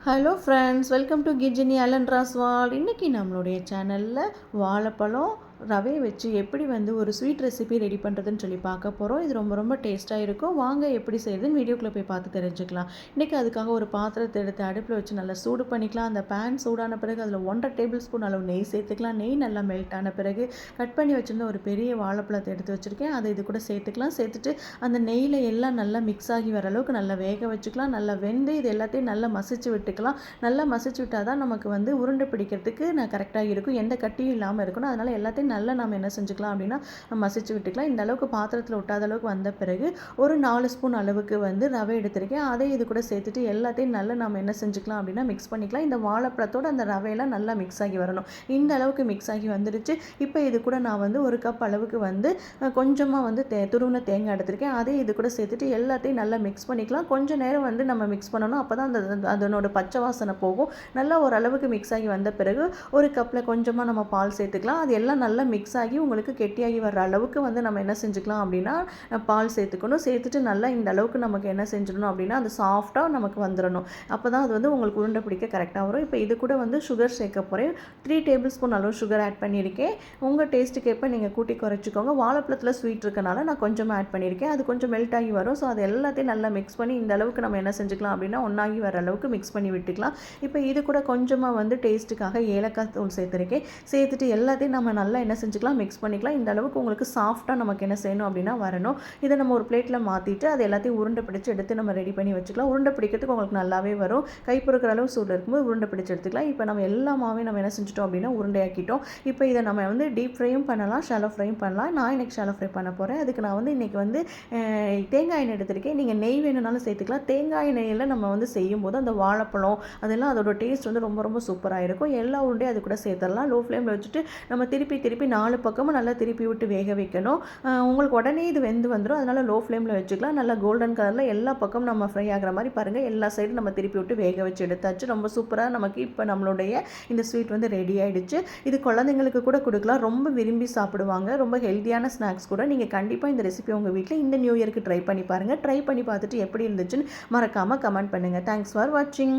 Hello friends welcome to கிஜினி அலன் ராஸ்வால் இன்றைக்கி நம்மளுடைய சேனலில் வாழைப்பழம் ரவையை வச்சு எப்படி வந்து ஒரு ஸ்வீட் ரெசிபி ரெடி பண்ணுறதுன்னு சொல்லி பார்க்க போகிறோம் இது ரொம்ப ரொம்ப டேஸ்ட்டாக இருக்கும். வாங்க எப்படி செய்யுதுன்னு வீடியோக்குள்ளே போய் பார்த்து தெரிஞ்சுக்கலாம். இன்றைக்கி அதுக்காக ஒரு பாத்திரத்தை எடுத்து அடுப்பில் வச்சு நல்லா சூடு பண்ணிக்கலாம். அந்த பேன் சூடான பிறகு அதில் ஒன்றரை டேபிள் ஸ்பூன் அளவு நெய் சேர்த்துக்கலாம். நெய் நல்லா மெல்ட் ஆன பிறகு கட் பண்ணி வச்சுருந்த ஒரு பெரிய வாழைப்பழத்தை எடுத்து வச்சுருக்கேன். அதை இது கூட சேர்த்துக்கலாம். சேர்த்துட்டு அந்த நெய்யில் எல்லாம் நல்லா மிக்ஸ் ஆகி வர அளவுக்கு நல்லா வேக வச்சுக்கலாம். நல்லா வெந்து இது எல்லாத்தையும் நல்லா மசிச்சு விட்டுக்கலாம். நல்லா மசிச்சு விட்டால் தான் நமக்கு வந்து உருண்டை பிடிக்கிறதுக்கு நான் கரெக்டாக இருக்கும். எந்த கட்டியும் இல்லாமல் இருக்கணும். அதனால் எல்லாத்தையும் நல்லா நம்ம என்ன செஞ்சுக்கலாம் அப்படின்னா மசிச்சு விட்டுக்கலாம். இந்த அளவுக்கு பாத்திரத்தில் விட்டாத அளவுக்கு வந்த பிறகு ஒரு நாலு ஸ்பூன் அளவுக்கு வந்து ரவை எடுத்திருக்கேன். அதை இது கூட சேர்த்துட்டு எல்லாத்தையும் நல்லா நம்ம என்ன செஞ்சுக்கலாம் அப்படின்னா மிக்ஸ் பண்ணிக்கலாம். இந்த வாழைப்பழத்தோட அந்த ரவையெல்லாம் நல்லா மிக்ஸ் ஆகி வரணும். இந்த அளவுக்கு மிக்ஸ் ஆகி வந்துடுச்சு. இப்போ இது கூட நான் வந்து ஒரு கப் அளவுக்கு வந்து கொஞ்சமாக வந்து தே துருவின தேங்காய் எடுத்திருக்கேன். அதே இது கூட சேர்த்துட்டு எல்லாத்தையும் நல்லா மிக்ஸ் பண்ணிக்கலாம். கொஞ்சம் நேரம் வந்து நம்ம மிக்ஸ் பண்ணணும். அப்போ தான் அந்த அதனோட பச்சை வாசனை போகும். நல்லா ஓரளவுக்கு மிக்ஸ் ஆகி வந்த பிறகு ஒரு கப்பில் கொஞ்சமாக நம்ம பால் சேர்த்துக்கலாம். அது எல்லாம் நல்லா மிக்ஸ் ஆகி உங்களுக்கு கெட்டியாகி வர்ற அளவுக்கு வந்து நம்ம என்ன செஞ்சுக்கலாம் அப்படின்னா பால் சேர்த்துக்கணும். சேர்த்துட்டு நல்லா இந்த அளவுக்கு நமக்கு என்ன செஞ்சிடணும் அப்படின்னா அது சாஃப்டாக நமக்கு வந்துடணும். அப்போ தான் அது வந்து உங்களுக்கு உருண்டை பிடிக்க கரெக்டாக வரும். இப்போ இது கூட வந்து சுகர் சேர்க்க போகிறேன் த்ரீ டேபிள் ஸ்பூன் அளவு சுகர் ஆட் பண்ணியிருக்கேன். உங்கள் டேஸ்ட்டுக்கு எப்போ நீங்கள் கூட்டி குறைச்சிக்கோங்க. வாழைப்பழத்தில் ஸ்வீட் இருக்கனால நான் கொஞ்சமாக ஆட் பண்ணியிருக்கேன். அது கொஞ்சம் மெல்ட் ஆகி வரும். ஸோ அது எல்லாத்தையும் நல்லா மிக்ஸ் பண்ணி இந்த அளவுக்கு நம்ம என்ன செஞ்சுக்கலாம் அப்படின்னா ஒன்றாகி வர அளவுக்கு மிக்ஸ் பண்ணி விட்டுக்கலாம். இப்போ இது கூட கொஞ்சமாக வந்து டேஸ்ட்டுக்காக ஏலக்காய் தூள் சேர்த்துருக்கேன். சேர்த்துட்டு எல்லாத்தையும் நம்ம நல்லா என்ன செஞ்சுக்கலாம் மிக்ஸ் பண்ணிக்கலாம். இந்த அளவுக்கு உங்களுக்கு சாஃப்டாக நமக்கு என்ன செய்யணும் அப்படின்னா வரணும். இதை நம்ம ஒரு பிளேட்டில் மாற்றிட்டு அது எல்லாத்தையும் உருண்டை பிடிச்சி எடுத்து நம்ம ரெடி பண்ணி வச்சுக்கலாம். உருண்டை பிடிக்கிறதுக்கு உங்களுக்கு நல்லாவே வரும். கை பொறுக்கிற அளவு சூடு இருக்கும்போது உருண்டை பிடிச்சி எடுத்துக்கலாம். இப்போ நம்ம எல்லாமே நம்ம என்ன செஞ்சுட்டோம் அப்படின்னா உருண்டையாக்கிட்டோம். இப்போ இதை நம்ம வந்து டீப் ஃப்ரையும் பண்ணலாம் ஷாலோ ஃப்ரையும் பண்ணலாம். நான் இன்றைக்கி ஷாலோ ஃப்ரை பண்ண போகிறேன் அதுக்கு நான் வந்து இன்றைக்கி வந்து தேங்காய் எண்ணெய் எடுத்திருக்கேன். நீங்கள் நெய் வேணும்னாலும் சேர்த்துக்கலாம். தேங்காய் எண்ணெயில் நம்ம வந்து செய்யும்போது அந்த வாழைப்பழம் அதெல்லாம் அதோட டேஸ்ட் வந்து ரொம்ப ரொம்ப சூப்பராக இருக்கும். எல்லா உருண்டையும் அது கூட சேர்த்துடலாம். லோ ஃப்ளேமில் வச்சுட்டு நம்ம திருப்பி திருப்பி திருப்பி நாலு பக்கமும் நல்லா திருப்பி விட்டு வேக வைக்கணும். உங்களுக்கு உடனே இது வெந்து வந்துடும் அதனால் லோ ஃப்ளேமில் வச்சுக்கலாம். நல்லா கோல்டன் கலரில் எல்லா பக்கமும் நம்ம ஃப்ரை ஆகிற மாதிரி பாருங்கள் எல்லா சைடும் நம்ம திருப்பி விட்டு வேக வச்சு எடுத்தாச்சு. ரொம்ப சூப்பராக நமக்கு இப்போ நம்மளுடைய இந்த ஸ்வீட் வந்து ரெடி ஆகிடுச்சு இது குழந்தைங்களுக்கு கூட கொடுக்கலாம். ரொம்ப விரும்பி சாப்பிடுவாங்க. ரொம்ப ஹெல்த்தியான ஸ்நாக்ஸ் கூட நீங்கள் கண்டிப்பாக இந்த ரெசிபி உங்கள் வீட்டில் இந்த நியூ இயருக்கு ட்ரை பண்ணி பாருங்கள் ட்ரை பண்ணி பார்த்துட்டு எப்படி இருந்துச்சுன்னு மறக்காமல் கமெண்ட் பண்ணுங்கள் தேங்க்ஸ் ஃபார் வாட்சிங்